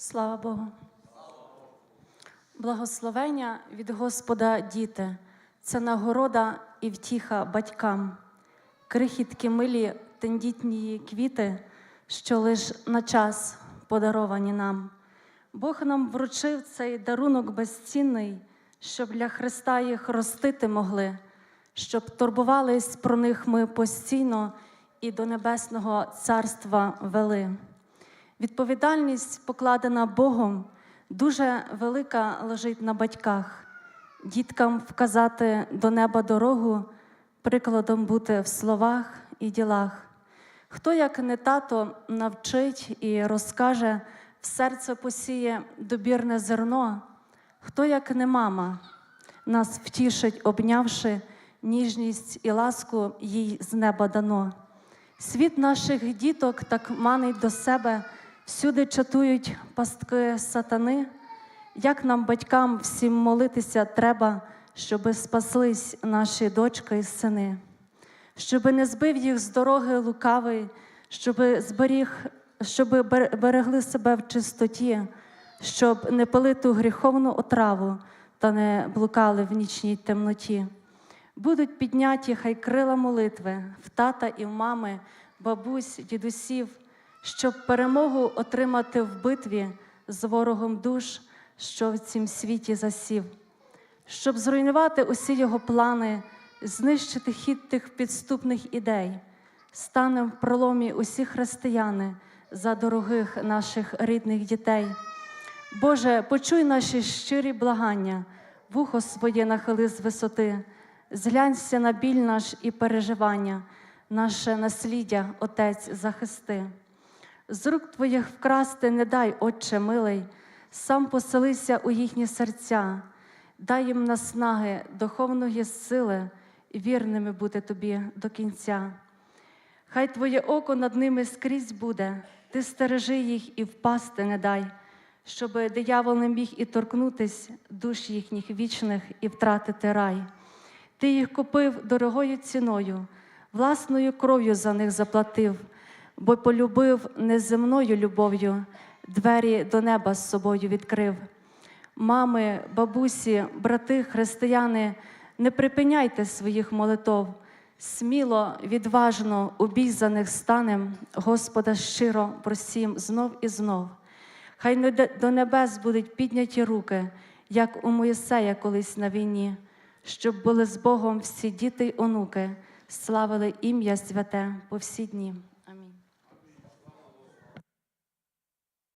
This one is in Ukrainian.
Слава Богу. Благословення від Господа діти, це нагорода і втіха батькам, крихітки милі тендітні квіти, що лиш на час подаровані нам. Бог нам вручив цей дарунок безцінний, щоб для Христа їх ростити могли, щоб турбувались про них ми постійно і до Небесного Царства вели. Відповідальність, покладена Богом, дуже велика лежить на батьках. Діткам вказати до неба дорогу, прикладом бути в словах і ділах. Хто, як не тато, навчить і розкаже, в серце посіє добірне зерно, хто, як не мама, нас втішить, обнявши ніжність і ласку їй з неба дано. Світ наших діток так манить до себе, всюди чатують пастки сатани. Як нам, батькам, всім молитися треба, щоби спаслись наші дочки і сини, щоби не збив їх з дороги лукавий, щоби зберіг, щоби берегли себе в чистоті, щоб не пили ту гріховну отраву та не блукали в нічній темноті. Будуть підняті хай крила молитви в тата і в мами, бабусь, дідусів, щоб перемогу отримати в битві з ворогом душ, що в цім світі засів, щоб зруйнувати усі його плани, знищити хід тих підступних ідей, станем в проломі усі християни за дорогих наших рідних дітей. Боже, почуй наші щирі благання, вухо своє нахили з висоти, зглянься на біль наш і переживання, наше насліддя, Отець, захисти. З рук твоїх вкрасти не дай, Отче милий, сам поселися у їхні серця, дай їм наснаги, духовної сили, вірними бути тобі до кінця. Хай твоє око над ними скрізь буде, ти стережи їх і впасти не дай, щоб диявол не міг і торкнутись душ їхніх вічних і втратити рай. Ти їх купив дорогою ціною, власною кров'ю за них заплатив, бо полюбив неземною любов'ю, двері до неба з собою відкрив. Мами, бабусі, брати, християни, не припиняйте своїх молитов. Сміло, відважно у станем, Господа щиро просім знов і знов. Хай не до небес будуть підняті руки, як у Моїсея колись на війні, щоб були з Богом всі діти й онуки, славили ім'я святе по всі дні.